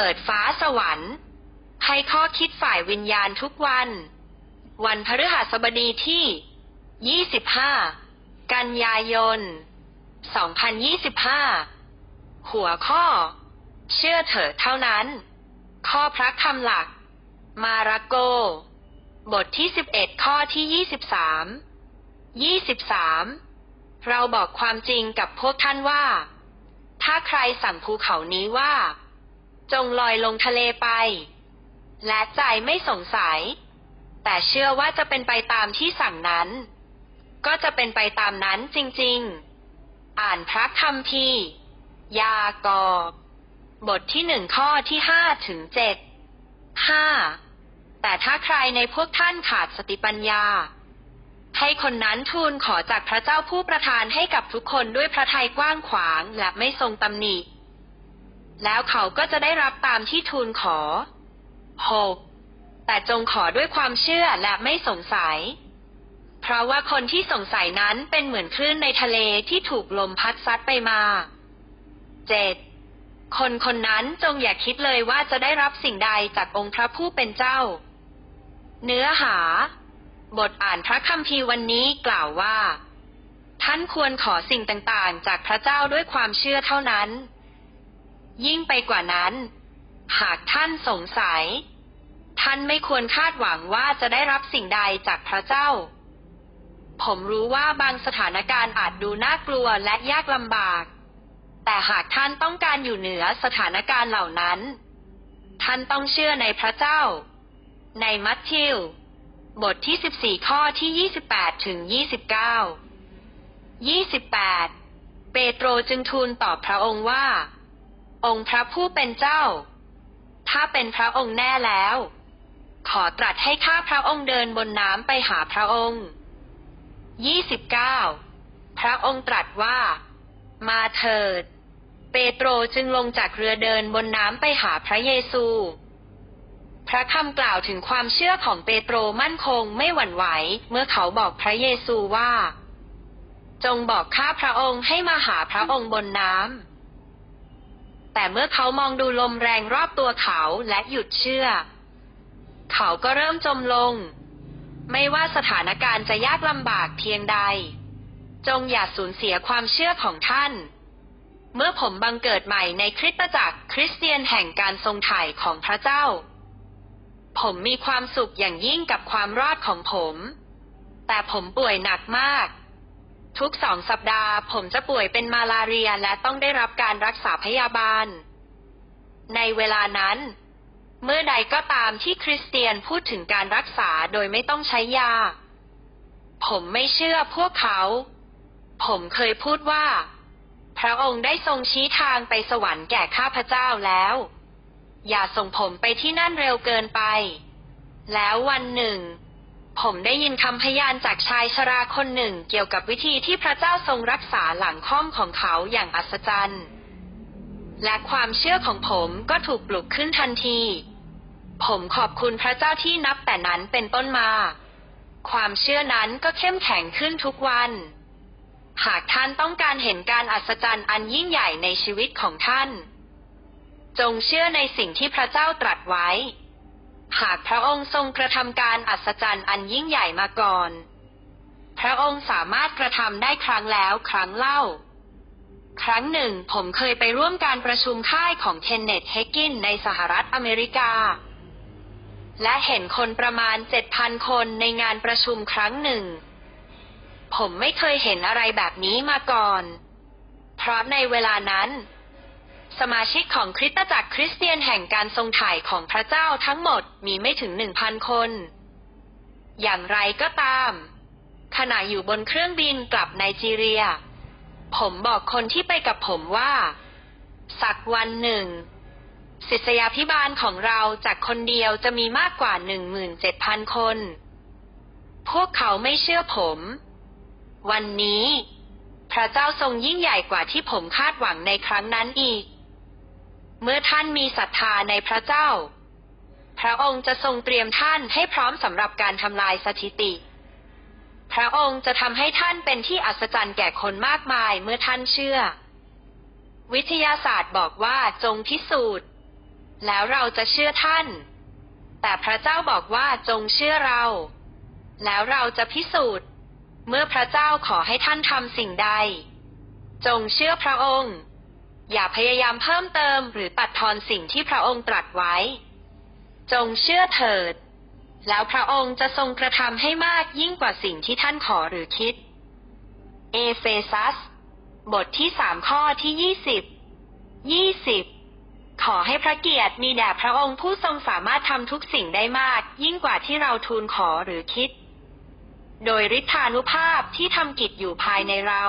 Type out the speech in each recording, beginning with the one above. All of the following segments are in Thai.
ปิดฟ้าสวรรค์ ให้ข้อคิดฝ่ายวิญญาณทุกวัน วันพฤหัสบดีที่ 25 กันยายน 2025 หัวข้อ เชื่อเถิดเท่านั้น ข้อพระคำหลัก มารโก บทที่ 11 ข้อที่ 23 23 เราบอกความจริงกับพวกท่านว่า ถ้าใครสั่งภูเขานี้ว่า จงลอยลงทะเลไป และใจไม่สงสัย แต่เชื่อว่าจะเป็นไปตามที่สั่งนั้น ก็จะเป็นไปตามนั้นจริงๆ อ่านพระคัมภีร์ยากอบบทที่หนึ่งข้อที่ห้าถึงเจ็ดห้าแต่ถ้าใครในพวกท่านขาดสติปัญญา ให้คนนั้นทูลขอจากพระเจ้าผู้ประทานให้กับทุกคนด้วยพระทัยกว้างขวางและไม่ทรงตำหนิ แล้วเขาก็จะได้รับตามที่ทูลขอ 6. แต่จงขอด้วยความเชื่อและไม่สงสัย เพราะว่าคนที่สงสัยนั้นเป็นเหมือนคลื่นในทะเลที่ถูกลมพัดซัดไปมา 7. คนคนนั้นจงอย่าคิดเลยว่าจะได้รับสิ่งใดจากองค์พระผู้เป็นเจ้า เนื้อหา บทอ่านพระคัมภีร์วันนี้กล่าวว่า ท่านควรขอสิ่งต่างๆ จากพระเจ้าด้วยความเชื่อเท่านั้น ยิ่งไปกว่านั้น หากท่านสงสัย ท่านไม่ควรคาดหวังว่าจะได้รับสิ่งใดจากพระเจ้า ผมรู้ว่าบางสถานการณ์อาจดูน่ากลัวและยากลำบาก แต่หากท่านต้องการอยู่เหนือสถานการณ์เหล่านั้น ท่านต้องเชื่อในพระเจ้า ในมัทธิว บทที่ 14 ข้อที่ 28 ถึง 29 28 เปโตรจึงทูลตอบพระองค์ว่า องค์พระผู้เป็นเจ้า ถ้าเป็นพระองค์แน่แล้ว ขอตรัสให้ข้าพระองค์เดินบนน้ำไปหาพระองค์ 29 พระองค์ตรัสว่า มาเถิด เปโตรจึงลงจากเรือเดินบนน้ำไปหาพระเยซู พระคำกล่าวถึงความเชื่อของเปโตรมั่นคงไม่หวั่นไหว เมื่อเขาบอกพระเยซูว่า จงบอกข้าพระองค์ให้มาหาพระองค์บนน้ำ แต่เมื่อเขามองดูลมแรงรอบตัวเขาและหยุดเชื่อ เขาก็เริ่มจมลง ไม่ว่าสถานการณ์จะยากลำบากเพียงใด จงอย่าสูญเสียความเชื่อของท่าน เมื่อผมบังเกิดใหม่ในคริสตจักรคริสเตียนแห่งการทรงไถ่ของพระเจ้า ผมมีความสุขอย่างยิ่งกับความรอดของผม แต่ผมป่วยหนักมาก ทุกสองสัปดาห์ผมจะป่วยเป็นมาลาเรียและต้องได้รับการรักษาพยาบาล ในเวลานั้น เมื่อใดก็ตามที่คริสเตียนพูดถึงการรักษาโดยไม่ต้องใช้ยา ผมไม่เชื่อพวกเขา ผมเคยพูดว่า พระองค์ได้ทรงชี้ทางไปสวรรค์แก่ข้าพเจ้าแล้ว อย่าส่งผมไปที่นั่นเร็วเกินไป แล้ววันหนึ่ง ผมได้ยินคำพยานจากชายชราคนหนึ่งเกี่ยวกับวิธีที่พระเจ้าทรงรักษาหลังค่อมของเขาอย่างอัศจรรย์ และความเชื่อของผมก็ถูกปลุกขึ้นทันที ผมขอบคุณพระเจ้าที่นับแต่นั้นเป็นต้นมา ความเชื่อนั้นก็เข้มแข็งขึ้นทุกวัน หากท่านต้องการเห็นการอัศจรรย์อันยิ่งใหญ่ในชีวิตของท่าน จงเชื่อในสิ่งที่พระเจ้าตรัสไว้ หากพระองค์ทรงกระทำการอัศจรรย์อันยิ่งใหญ่มาก่อน พระองค์สามารถกระทำได้ครั้งแล้วครั้งเล่า ครั้งหนึ่งผมเคยไปร่วมการประชุมค่ายของเคนเนตเฮกกินในสหรัฐอเมริกา และเห็นคนประมาณ7,000คนในงานประชุมครั้งหนึ่ง ผมไม่เคยเห็นอะไรแบบนี้มาก่อน เพราะในเวลานั้น สมาชิกของคริสตจักรคริสเตียนแห่งการทรงถ่ายของพระเจ้าทั้งหมดมีไม่ถึงหนึ่งพันคน อย่างไรก็ตาม ขณะอยู่บนเครื่องบินกลับไนจีเรีย ผมบอกคนที่ไปกับผมว่า สักวันหนึ่ง ศิษยาพิบาลของเราจากคนเดียวจะมีมากกว่าหนึ่งหมื่นเจ็ดพันคน พวกเขาไม่เชื่อผม วันนี้ พระเจ้าทรงยิ่งใหญ่กว่าที่ผมคาดหวังในครั้งนั้นอีก เมื่อท่านมีศรัทธาในพระเจ้า พระองค์จะทรงเตรียมท่านให้พร้อมสำหรับการทำลายสถิติ พระองค์จะทำให้ท่านเป็นที่อัศจรรย์แก่คนมากมายเมื่อท่านเชื่อ วิทยาศาสตร์บอกว่าจงพิสูจน์ แล้วเราจะเชื่อท่าน แต่พระเจ้าบอกว่าจงเชื่อเรา แล้วเราจะพิสูจน์ เมื่อพระเจ้าขอให้ท่านทำสิ่งใด จงเชื่อพระองค์ อย่าพยายามเพิ่มเติมหรือตัดทอนสิ่งที่พระองค์ตรัสไว้ จงเชื่อเถิด แล้วพระองค์จะทรงกระทำให้มากยิ่งกว่าสิ่งที่ท่านขอหรือคิด เอเฟซัส บทที่สามข้อที่ยี่สิบยี่สิบขอให้พระเกียรติมีแด่พระองค์ผู้ทรงสามารถทำทุกสิ่งได้มาก ยิ่งกว่าที่เราทูลขอหรือคิด โดยฤทธานุภาพที่ทำกิจอยู่ภายในเรา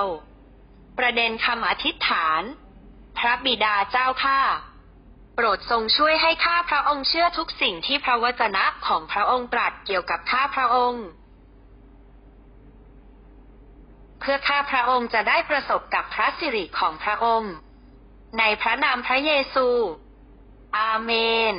ประเด็นคำอธิษฐาน พระบิดาเจ้าข้าโปรดทรงช่วยให้ข้าพระองค์เชื่อทุกสิ่งที่พระวจนะของพระองค์ตรัสเกี่ยวกับข้าพระองค์ เพื่อข้าพระองค์จะได้ประสบกับพระสิริของพระองค์ ในพระนามพระเยซู อาเมน